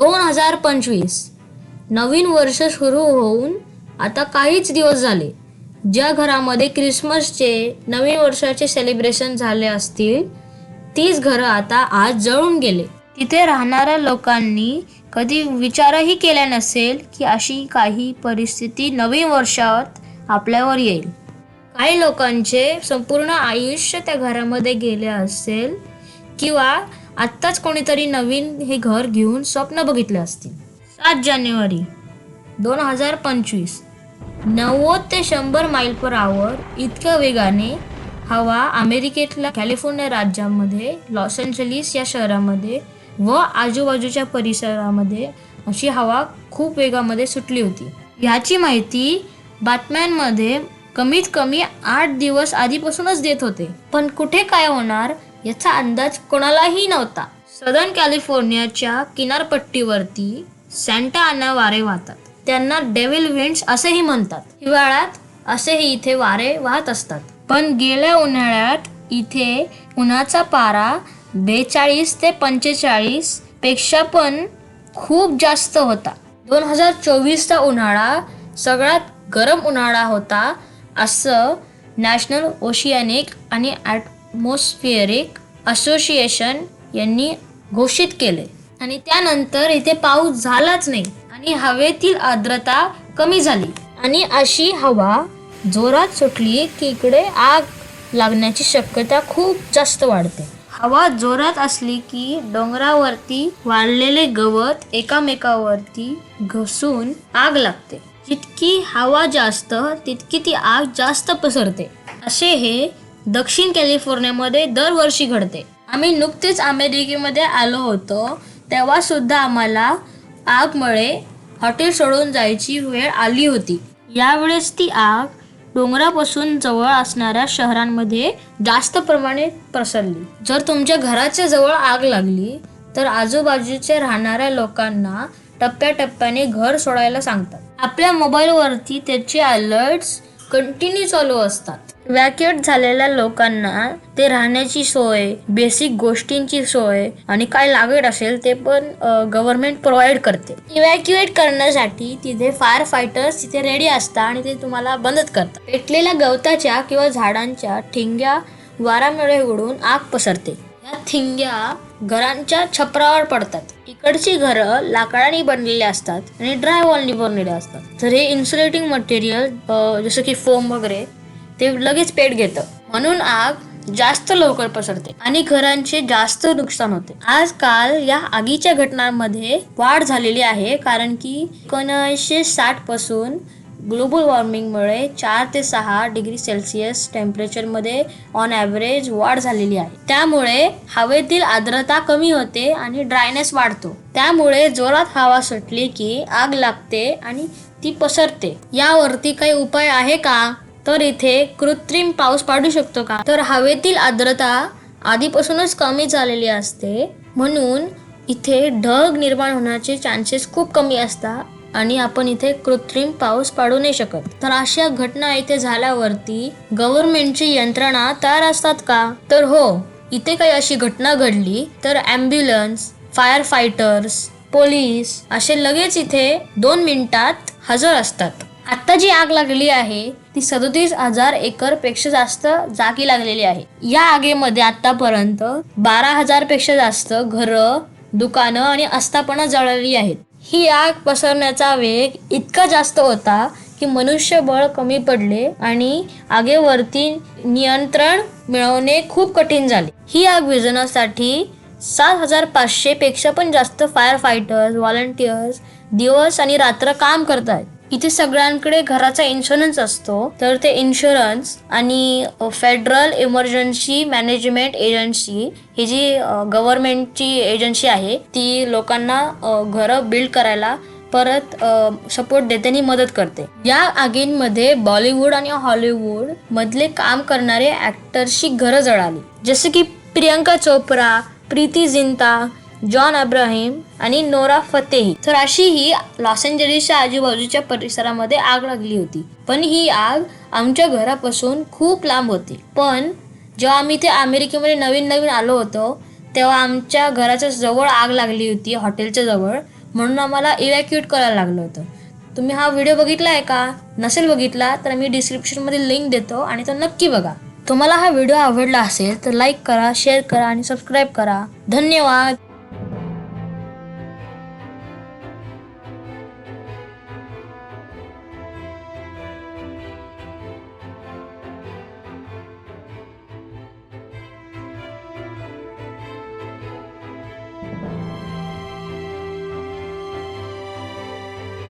दोन हजार पंचवीस. नवीन वर्ष सुरू होऊन आता काहीच दिवस झाले. ज्या घरामध्ये क्रिसमसचे नवीन वर्षाचे सेलिब्रेशन झाले असतील तीच घरं आता आज जळून गेले. तिथे राहणाऱ्या लोकांनी कधी विचारही केला नसेल की अशी काही परिस्थिती नवीन वर्षात आपल्यावर येईल. काही लोकांचे संपूर्ण आयुष्य त्या घरामध्ये गेले असेल किंवा आत्ताच कोणीतरी नवीन हे घर घेऊन स्वप्न बघितले असतील. सात जानेवारी दोन हजार पंचवीस. नव्वद ते शंभर माईल पर आवर इतक्या वेगाने हवा अमेरिकेतल्या कॅलिफोर्निया राज्यामध्ये लॉस एंजलिस या शहरामध्ये व आजूबाजूच्या परिसरामध्ये अशी हवा खूप वेगामध्ये सुटली होती. ह्याची माहिती बातम्यांमध्ये कमीत कमी आठ दिवस आधीपासूनच देत होते. पण कुठे काय होणार याचा अंदाज कोणालाही नव्हता. सदर्न कॅलिफोर्नियाच्या किनारपट्टीवरती सॅन्टा आना वारे वाहतात. त्यांना डेव्हिल विंड्स असेही म्हणतात. हिवाळ्यात असेही इथे वारे वाहत असतात. पण गेल्या उन्हाळ्यात इथे उन्हाचा पारा बेचाळीस ते पंचेचाळीसपेक्षा पण खूप जास्त होता. दोन हजार चोवीसचा उन्हाळा सगळ्यात गरम उन्हाळा होता असं नॅशनल ओशियानिक आणि ॲटमॉस्फिअरिक असोसिएशन यांनी घोषित केले. आणि त्यानंतर इथे पाऊस झालाच नाही आणि हवेतील आर्द्रता कमी झाली. आणि अशी हवा जोरात सुटली की इकडे आग लागण्याची शक्यता खूप जास्त वाढते. हवा जोरात असली की डोंगरावरती वाढलेले गवत एकामेकावरती घसून आग लागते. जितकी हवा जास्त तितकी ती आग जास्त पसरते. असे हे दक्षिण कॅलिफोर्नियामध्ये दरवर्षी घडते. आम्ही नुकतेच अमेरिकेमध्ये आलो होतो तेव्हा सुद्धा आम्हाला आगमुळे हॉटेल सोडून जायची वेळ आली होती. यावेळेस ती आग डोंगरापासून जवळ असणाऱ्या शहरांमध्ये जास्त प्रमाणे पसरली. जर तुमच्या घराच्या जवळ आग लागली तर आजूबाजूच्या राहणाऱ्या लोकांना टप्प्याटप्प्याने घर सोडायला सांगतात. आपल्या मोबाईलवरती त्याचे अलर्ट्स कंटिन्यू चालू असतात. इव्हॅक्युएट झालेल्या लोकांना ते राहण्याची सोय बेसिक गोष्टींची सोय आणि काय लागत असेल ते पण गव्हर्नमेंट प्रोव्हाइड करते. इव्हॅक्युएट करण्यासाठी तिथे फायर फायटर्स तिथे रेडी असतात आणि ते तुम्हाला मदत करतात. पेटलेल्या गवताच्या किंवा झाडांच्या ठिंग्या वारामुळे उडून आग पसरते. या ठिंग्या घरांच्या छपरावर पडतात. इकडची घरं लाकडाने बनलेली असतात आणि ड्राय वॉलनी बनलेले असतात. तर हे इन्सुलेटिंग मटेरियल जसं की फोम वगैरे ते लगेच पेट घेतं. म्हणून आग जास्त लवकर पसरते आणि घरांचे जास्त नुकसान होते. आजकाल या आगीच्या घटनांमध्ये वाढ झालेली आहे कारण की एकोणीसशे साठपासून ग्लोबल वॉर्मिंगमुळे चार ते सहा डिग्री सेल्सिअस टेम्परेचरमध्ये ऑन ॲव्हरेज वाढ झालेली आहे. त्यामुळे हवेतील आर्द्रता कमी होते आणि ड्रायनेस वाढतो. त्यामुळे जोरात हवा सुटली की आग लागते आणि ती पसरते. यावरती काही उपाय आहे का? तर इथे कृत्रिम पाऊस पाडू शकतो का? तर हवेतील आर्द्रता आधीपासूनच कमी झालेली असते. म्हणून इथे ढग निर्माण होण्याचे चान्सेस खूप कमी असतात. आणि आपण इथे कृत्रिम पाऊस पाडू नाही शकत. तर अशा घटना इथे झाल्यावरती गव्हर्नमेंटची यंत्रणा तयार असतात का? तर हो इथे काही अशी घटना घडली तर ॲम्ब्युलन्स फायर फायटर्स पोलीस असे लगेच इथे दोन मिनिटात हजर असतात. आता जी आग लागली आहे ती सदोतीस हजार एकरपेक्षा जास्त जागी लागलेली आहे. या आगीमध्ये आतापर्यंत बारा हजारपेक्षा जास्त घरं दुकानं आणि आस्थापना जळली आहेत. ही आग पसरण्याचा वेग इतका जास्त होता की मनुष्यबळ कमी पडले आणि आगेवरती नियंत्रण मिळवणे खूप कठीण झाले. ही आग विझवण्यासाठी सात हजार पाचशे पेक्षा पण जास्त फायर फायटर्स व्हॉलंटियर्स दिवस आणि रात्र काम करत आहेत इथे सगळ्यांकडे घराचा इन्शुरन्स असतो. तर ते इन्शुरन्स आणि फेडरल इमर्जन्सी मॅनेजमेंट एजन्सी ही जी गव्हर्नमेंटची एजन्सी आहे ती लोकांना घरं बिल्ड करायला परत सपोर्ट देताना मदत करते. या आगींमध्ये बॉलिवूड आणि हॉलिवूड मधले काम करणारे ऍक्टर्सची घरं जळाली. जसे की प्रियंका चोप्रा प्रीती जिंता जॉन अब्राहिम आणि नोरा फतेही. तर अशी ही लॉस एंजलिसच्या आजूबाजूच्या परिसरामध्ये आग लागली होती. पण ही आग आमच्या घरापासून खूप लांब होती. पण जेव्हा आम्ही ते अमेरिकेमध्ये नवीन नवीन आलो होतो तेव्हा आमच्या घराच्या जवळ आग लागली होती हॉटेलच्या जवळ. म्हणून आम्हाला इव्हॅक्युएट करायला लागलं होतं. तुम्ही हा व्हिडिओ बघितला आहे का? नसेल बघितला तर मी डिस्क्रिप्शनमध्ये लिंक देतो आणि तो नक्की बघा. तुम्हाला हा व्हिडिओ आवडला असेल तर लाईक करा शेअर करा आणि सबस्क्राईब करा. धन्यवाद!